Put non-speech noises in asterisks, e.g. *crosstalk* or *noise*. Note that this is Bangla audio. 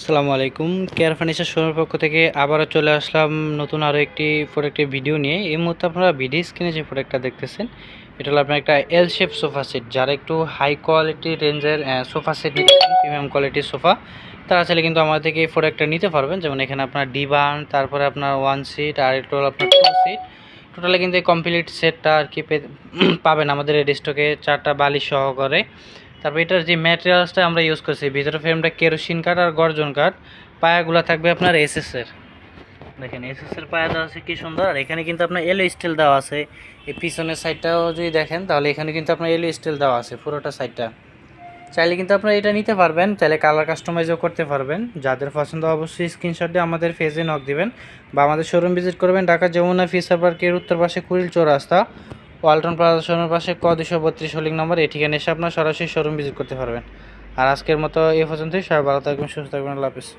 আসসালামু আলাইকুম। কেয়ার ফার্নিচার শোরুমের পক্ষ থেকে আবারও চলে আসলাম নতুন আরও একটি প্রোডাক্টের ভিডিও নিয়ে। এই মুহূর্তে আপনারা ভিডিও স্ক্রিনে যে প্রোডাক্টটা দেখতেছেন, এটা হলো আপনার একটা এল শেপ সোফা সেট যারা একটু হাই কোয়ালিটি রেঞ্জের সোফা সেট নিচ্ছেন প্রিমিয়াম কোয়ালিটির সোফা তারা চাইলে কিন্তু আমাদের থেকে এই প্রোডাক্টটা নিতে পারবেন, যেমন এখানে আপনার ডিবান তারপরে আপনার ওয়ান সিট আর এটা হলো আপনার টু সিট টোটালে কিন্তু এই কমপ্লিট সেটটা আর কি *clears throat* পাবেন আমাদের স্টকে চারটা বালিশ সহকারে। তারপর এটার যে ম্যাটেরিয়ালসটা আমরা ইউজ করছি, ভিতরে ফ্রেমটা কেরোসিন কাঠ আর গর্জন কাঠ পায়াগুলো থাকবে আপনার এসএস এর। দেখেন এসএস এর পায়া দেওয়া আছে, কি সুন্দর। আর এখানে কিন্তু আপনার এলো স্টিল দেওয়া আছে। এই পিছনের সাইডটাও যদি দেখেন, তাহলে এখানে কিন্তু আপনার এলো স্টিল দেওয়া আছে, পুরোটা সাইডটা চাইলে কিন্তু আপনারা এটা নিতে পারবেন, চাইলে কালার কাস্টমাইজও করতে পারবেন। যাদের পছন্দ, অবশ্যই স্ক্রিনশট দিয়ে আমাদের ফেজে নক দিবেন। বা আমাদের শোরুম ভিজিট করবেন ঢাকা যমুনা ফিসার পার্কের উত্তর পাশে কুড়িল চৌরাস্তা। ওয়ালটন প্লাজা শোরুমের পাশে ক দুশো বত্রিশ হোলিং নম্বর এই ঠিকানা এসে আপনার সরাসরি শোরুম ভিজিট করতে পারবেন। আর আজকের মতো এ পর্যন্তই, সবাই ভালো থাকবেন, সুস্থ থাকবেন, আল্লাহ হাফিজ।